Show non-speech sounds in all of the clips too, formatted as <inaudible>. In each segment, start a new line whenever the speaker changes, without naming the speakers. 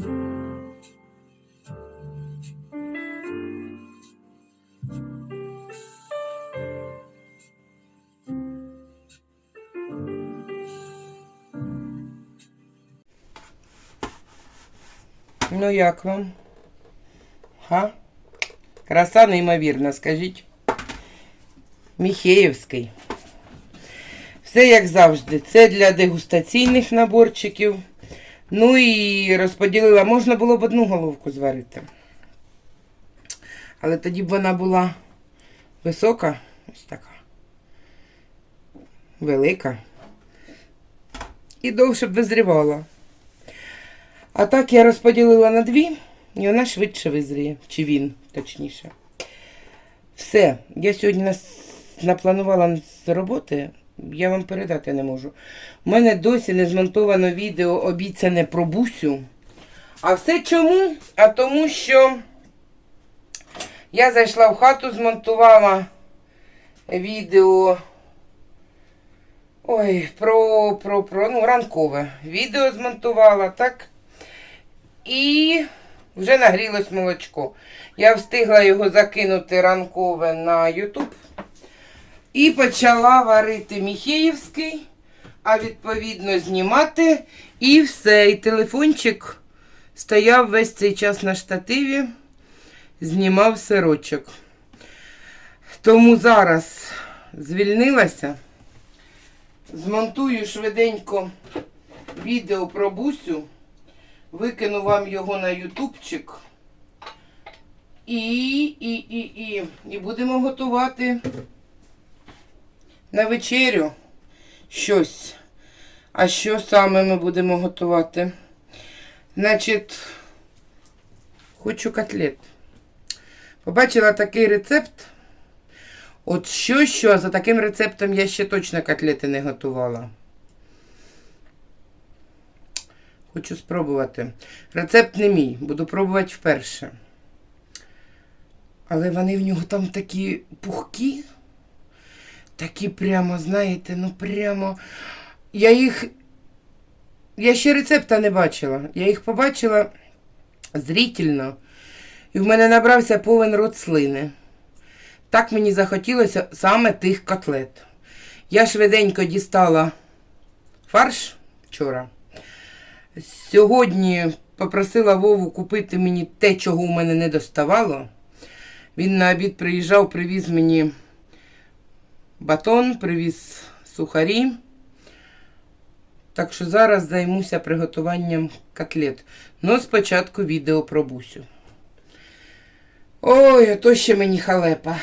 Ну як вам? Га? Краса неймовірна, скажіть. Міхеївський. Все як завжди. Це для дегустаційних наборчиків. Ну і розподілила, можна було б одну головку зварити. Але тоді б вона була висока, ось така. Велика. І довше б визрівала. А так я розподілила на дві, і вона швидше визріє. Чи він, точніше. Все. Я сьогодні напланувала з роботи, я вам передати не можу. У мене досі не змонтовано відео обіцяне про бусю. А все чому? А тому що я зайшла в хату, змонтувала відео. Ой, про, про, про, ну, ранкове. Відео змонтувала, так? І вже нагрілось молочко. Я встигла його закинути ранкове на YouTube. І почала варити Міхеївський, а відповідно знімати. І все. І телефончик стояв весь цей час на штативі, знімав сирочок. Тому зараз звільнилася. Змонтую швиденько відео про бусю. Викину вам його на ютубчик. І, і, і, і, і будемо готувати на вечерю щось. А що саме ми будемо готувати? Значить, хочу котлет. Побачила такий рецепт. От що, що, за таким рецептом я ще точно котлети не готувала. Хочу спробувати. Рецепт не мій, буду пробувати вперше. Але вони в нього там такі пухкі. Такі прямо, знаєте, ну прямо. Я їх. Я ще рецепта не бачила. Я їх побачила зрительно. І в мене набрався повен рот слини. Так мені захотілося саме тих котлет. Я швиденько дістала фарш вчора. Сьогодні попросила Вову купити мені те, чого у мене не доставало. Він на обід приїжджав, привіз мені батон, привіз сухарі. Так що зараз займуся приготуванням котлет. Ну, спочатку відео про бусю. Ой, ото ще мені халепа.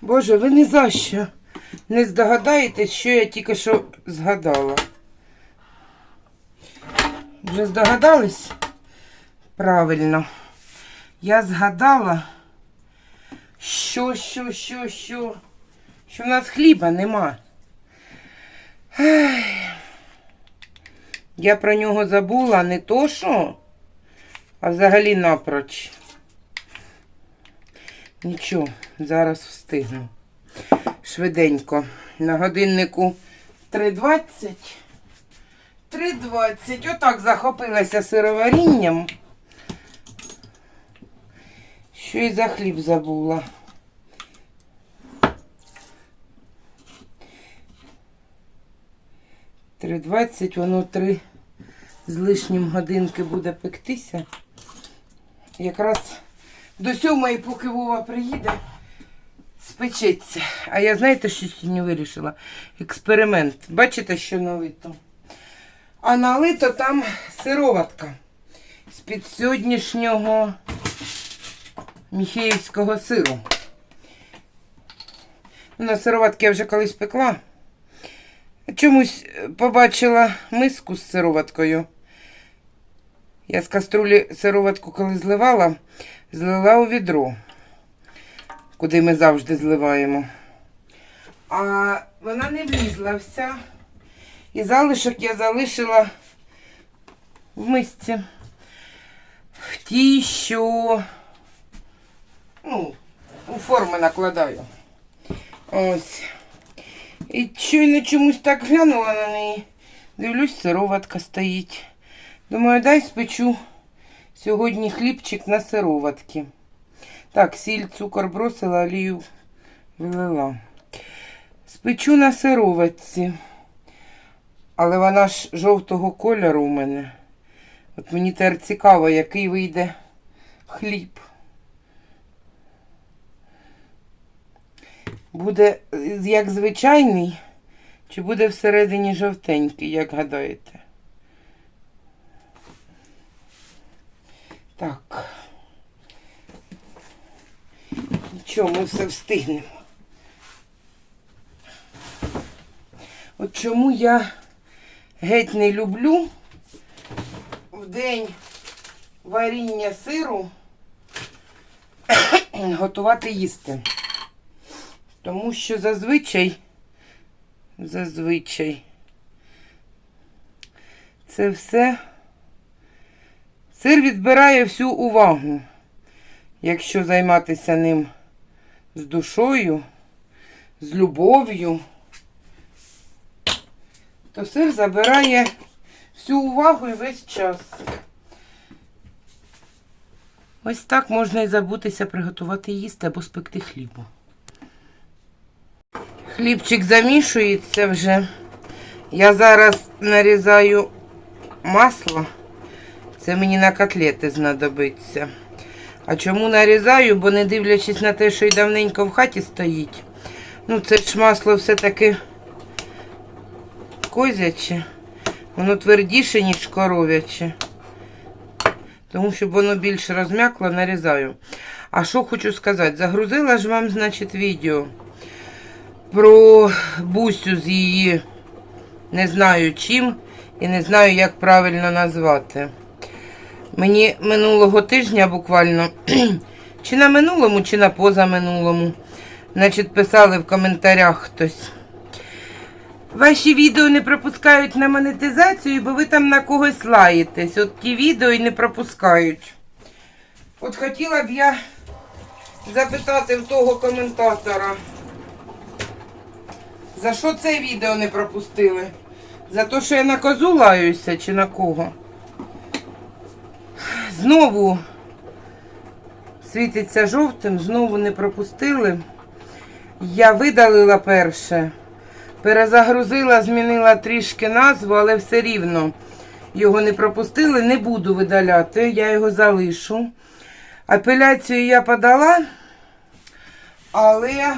Боже, ви не за що не здогадаєтесь, що я тільки що згадала. Вже здогадались? Правильно. Я згадала, що, що, що, що, що в нас хліба нема. Я про нього забула не то що, а взагалі напроч. Нічого, зараз встигну. Швиденько. На годиннику 3.20. 3.20. Отак захопилася сироварінням. Що і за хліб забула. Три двадцять, воно три з лишнім годинки буде пектися. Якраз до сьомої, поки Вова приїде, спечеться. А я знаєте, що сьогодні вирішила? Експеримент. Бачите, що налито? А налито там сироватка з-під сьогоднішнього міхеївського сиру. На сироватки я вже колись пекла. Чомусь побачила миску з сироваткою. Я з каструлі сироватку, коли зливала, злила у відро, куди ми завжди зливаємо. А вона не влізла вся. І залишок я залишила в мисці. В тій, що ну, у форми накладаю. Ось. І щойно чомусь так глянула на неї. Дивлюсь, сироватка стоїть. Думаю, дай спечу сьогодні хлібчик на сироватки. Так, сіль, цукор бросила, олію вилила. Спечу на сироватці. Але вона ж жовтого кольору у мене. От мені тепер цікаво, який вийде хліб. Буде як звичайний, чи буде всередині жовтенький, як гадаєте? Так. Нічого, ми все встигнемо. От чому я геть не люблю в день варіння сиру <coughs> готувати їсти. Тому що зазвичай, зазвичай, це все сир відбирає всю увагу. Якщо займатися ним з душою, з любов'ю, то сир забирає всю увагу і весь час. Ось так можна і забутися приготувати їсти або спекти хлібу. Хлібчик замішується вже. Я зараз нарізаю масло. Це мені на котлети знадобиться. А чому нарізаю? Бо не дивлячись на те, що й давненько в хаті стоїть. Ну, це ж масло все-таки козяче. Воно твердіше, ніж коров'яче. Тому щоб воно більш розм'якло, нарізаю. А що хочу сказати? Загрузила ж вам, значить, відео про бусю з її не знаю чим і не знаю, як правильно назвати. Мені минулого тижня буквально, <clears throat> чи на минулому, чи на позаминулому, значить, писали в коментарях хтось. Ваші відео не пропускають на монетизацію, бо ви там на когось лаєтесь. От ті відео і не пропускають. От хотіла б я запитати в того коментатора. За що це відео не пропустили? За те, що я на козу лаюся чи на кого? Знову світиться жовтим, знову не пропустили. Я видалила перше, перезагрузила, змінила трішки назву, але все рівно його не пропустили. Не буду видаляти, я його залишу. Апеляцію я подала, але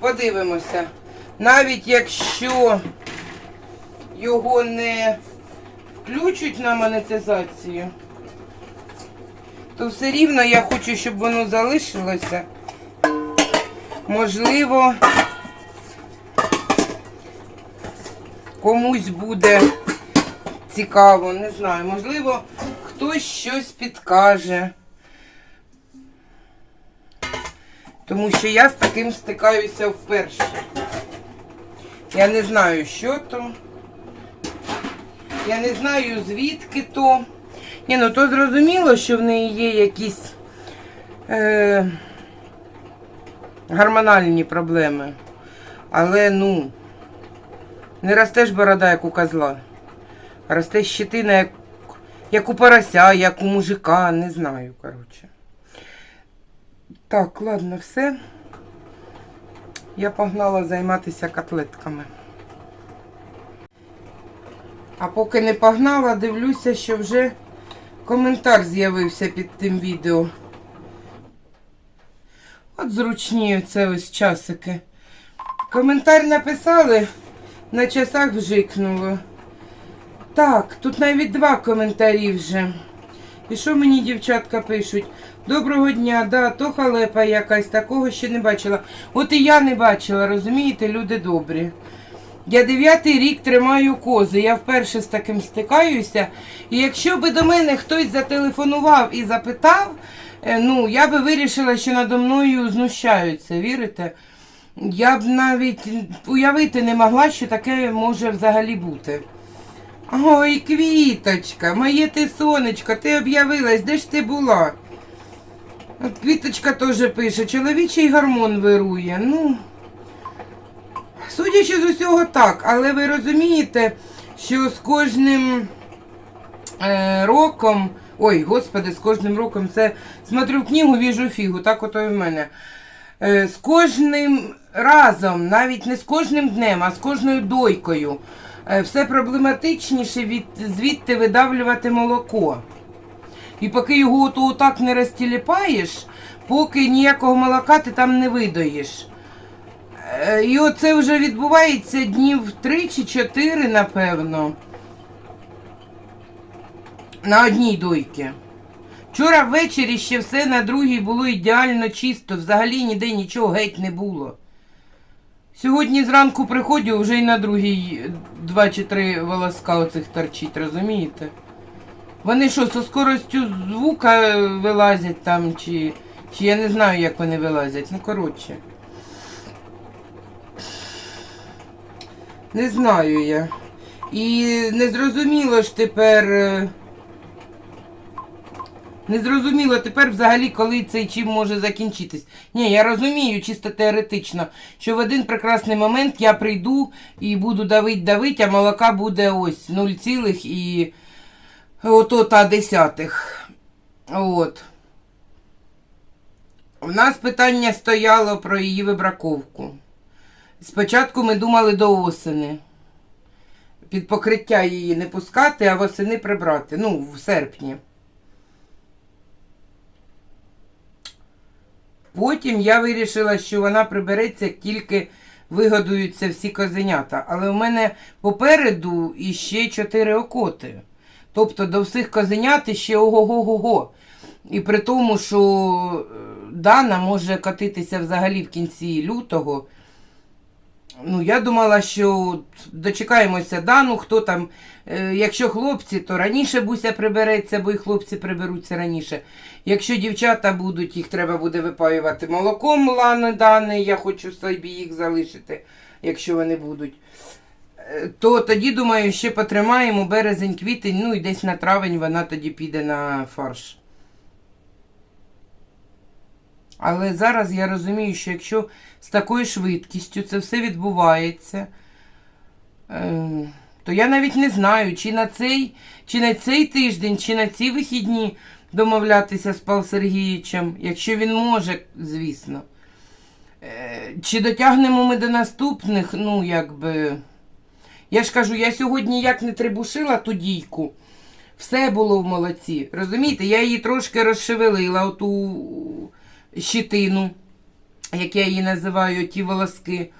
подивимося. Навіть якщо його не включать на монетизацію, то все рівно я хочу, щоб воно залишилося. Можливо, комусь буде цікаво, не знаю. Можливо, хтось щось підкаже. Тому що я з таким стикаюся вперше. Я не знаю, що то. Я не знаю, звідки то. Ні, ну то зрозуміло, що в неї є якісь е, гормональні проблеми. Але ну, не росте ж борода, як у козла. Росте щетина, як, як у порося, як у мужика, не знаю, коротше. Так, ладно, все. Я погнала займатися котлетками. А поки не погнала, дивлюся, що вже коментар з'явився під тим відео. От зручні це ось часики. Коментар написали, на часах вжикнуло. Так, тут навіть два коментарі вже. І що мені дівчатка пишуть? Доброго дня, да, то халепа якась, такого ще не бачила. От і я не бачила, розумієте, люди добрі. Я дев'ятий рік тримаю кози, я вперше з таким стикаюся. І якщо би до мене хтось зателефонував і запитав, е, ну, я би вирішила, що надо мною знущаються, вірите? Я б навіть уявити не могла, що таке може взагалі бути. Ой, квіточка, моє ти сонечко, ти об'явилась, де ж ти була? От квіточка теж пише, чоловічий гормон вирує. Ну, судячи з усього так, але ви розумієте, що з кожним е, роком, ой, господи, з кожним роком це смотрю книгу, віжу фігу, так ото і в мене. Е, з кожним разом, навіть не з кожним днем, а з кожною дойкою, все проблематичніше від, звідти видавлювати молоко. І поки його ото так не розтіліпаєш, поки ніякого молока ти там не видоїш. Е, І оце вже відбувається днів 3 чи 4, напевно. На одній дойці. Вчора ввечері ще все на другій було ідеально чисто, взагалі ніде нічого геть не було. Сьогодні зранку приходжу, вже й на другій два чи три волоска оцих торчить, розумієте? Вони що, зі скоростю звука вилазять там, чи, чи я не знаю, як вони вилазять. Ну, коротше. Не знаю я. І незрозуміло ж тепер. Е, Незрозуміло тепер взагалі, коли цей чим може закінчитись. Ні, я розумію чисто теоретично, що в один прекрасний момент я прийду і буду давить давить, а молока буде ось 0, цілих і ото та десятих. От. У нас питання стояло про її вибраковку. Спочатку ми думали до осени. Під покриття її не пускати, а восени прибрати. Ну, в серпні. Потім я вирішила, що вона прибереться, як тільки вигодуються всі козенята. Але в мене попереду іще чотири окоти. Тобто до всіх козенят іще ого-го-го-го. І при тому, що е, Дана може катитися взагалі в кінці лютого. Ну, я думала, що дочекаємося Дану, хто там, е, якщо хлопці, то раніше Буся прибереться, бо і хлопці приберуться раніше. Якщо дівчата будуть, їх треба буде випаювати молоком лани Дани, я хочу собі їх залишити, якщо вони будуть. Е, То тоді, думаю, ще потримаємо березень, квітень, ну і десь на травень вона тоді піде на фарш. Але зараз я розумію, що якщо з такою швидкістю це все відбувається, е, то я навіть не знаю, чи на цей, чи на цей тиждень, чи на ці вихідні домовлятися з Пал Сергійовичем, якщо він може, звісно. Е, Чи дотягнемо ми до наступних, ну, якби. Я ж кажу, я сьогодні як не трибушила ту дійку, все було в молоці. Розумієте, я її трошки розшевелила, оту щитину, як я її називаю, ті волоски.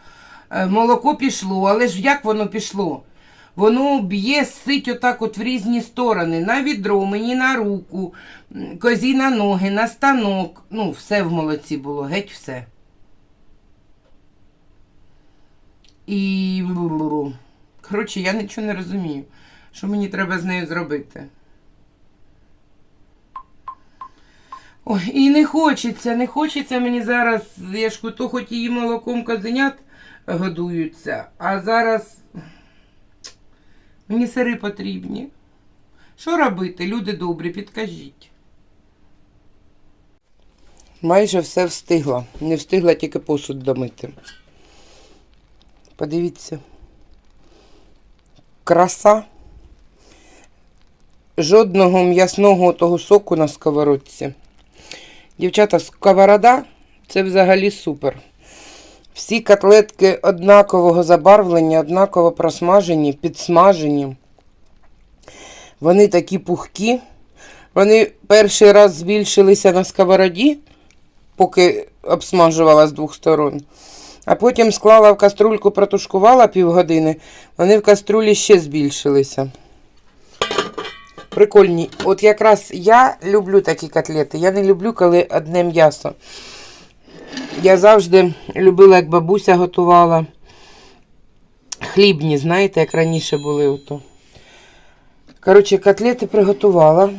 Е, Молоко пішло, але ж як воно пішло? Воно б'є сить отак от в різні сторони, на відро, мені на руку, козі на ноги, на станок. Ну, все в молоці було, геть все. І. Коротше, я нічого не розумію, що мені треба з нею зробити. Ой, і не хочеться, не хочеться мені зараз, я ж то хоч її молоком козенят годуються, а зараз мені сири потрібні. Що робити, люди добрі, підкажіть. Майже все встигла. Не встигла тільки посуд домити. Подивіться. Краса. Жодного м'ясного того соку на сковородці. Дівчата, сковорода це взагалі супер. Всі котлетки однакового забарвлення, однаково просмажені, підсмажені. Вони такі пухкі. Вони перший раз збільшилися на сковороді, поки обсмажувала з двох сторон. А потім склала в каструльку, протушкувала півгодини, вони в каструлі ще збільшилися. Прикольні. От якраз я люблю такі котлети. Я не люблю, коли одне м'ясо. Я завжди любила, як бабуся готувала. Хлібні, знаєте, як раніше були. ото. Коротше, котлети приготувала.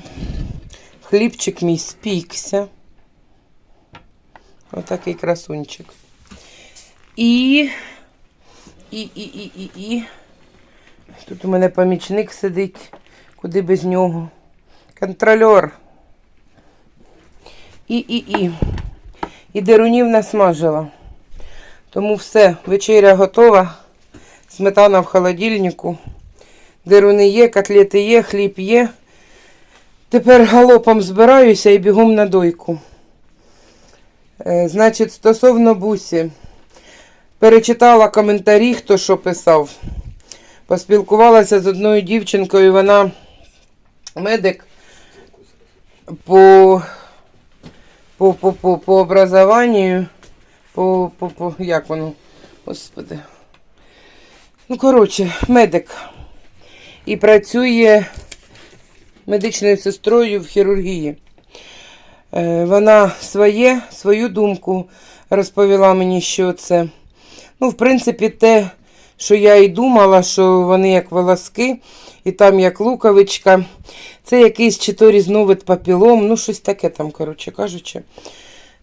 Хлібчик мій спікся. Отакий красунчик. І, і, і, і, і, і. Тут у мене помічник сидить. Куди без нього? Контрольор. І, і, і. І дерунів насмажила. Тому все, вечеря готова. Сметана в холодильнику. Деруни є, котлети є, хліб є. Тепер галопом збираюся і бігом на дойку. Е, значить, стосовно бусі, перечитала коментарі, хто що писав. Поспілкувалася з одною дівчинкою, вона медик по, по, по, по, по образованню, по, по, по, як воно, господи. Ну, коротше, медик. І працює медичною сестрою в хірургії. Е, Вона своє, свою думку розповіла мені, що це. Ну, в принципі, те, що я і думала, що вони як волоски, і там як луковичка. Це якийсь чи то різновид папілом, ну щось таке там, коротше кажучи.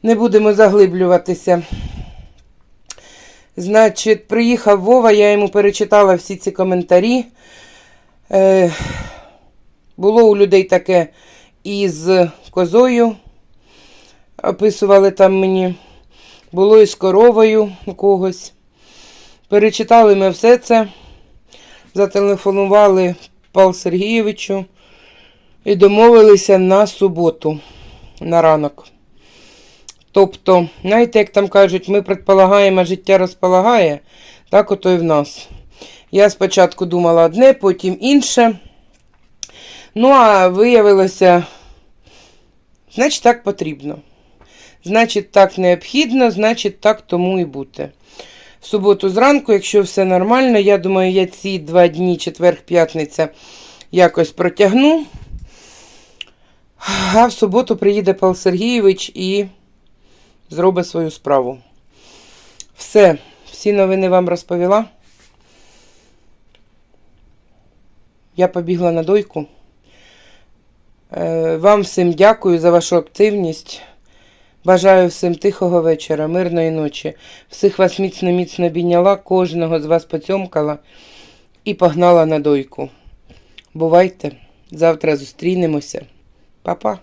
Не будемо заглиблюватися. Значить, приїхав Вова, я йому перечитала всі ці коментарі. Е, було у людей таке із козою, описували там мені. Було і з коровою у когось. Перечитали ми все це, зателефонували Павлу Сергійовичу і домовилися на суботу, на ранок. Тобто, знаєте, як там кажуть, ми предполагаємо, а життя розполагає, так ото і в нас. Я спочатку думала одне, потім інше. Ну, а виявилося, значить, так потрібно. Значить, так необхідно, значить, так тому і бути. В суботу зранку, якщо все нормально, я думаю, я ці два дні, четвер, п'ятниця, якось протягну. А в суботу приїде Павло Сергійович і зробить свою справу. Все, всі новини вам розповіла. Я побігла на дойку. Е, Вам всім дякую за вашу активність. Бажаю всім тихого вечора, мирної ночі. Всіх вас міцно-міцно обійняла, кожного з вас поцьомкала і погнала на дойку. Бувайте, завтра зустрінемося. Па-па.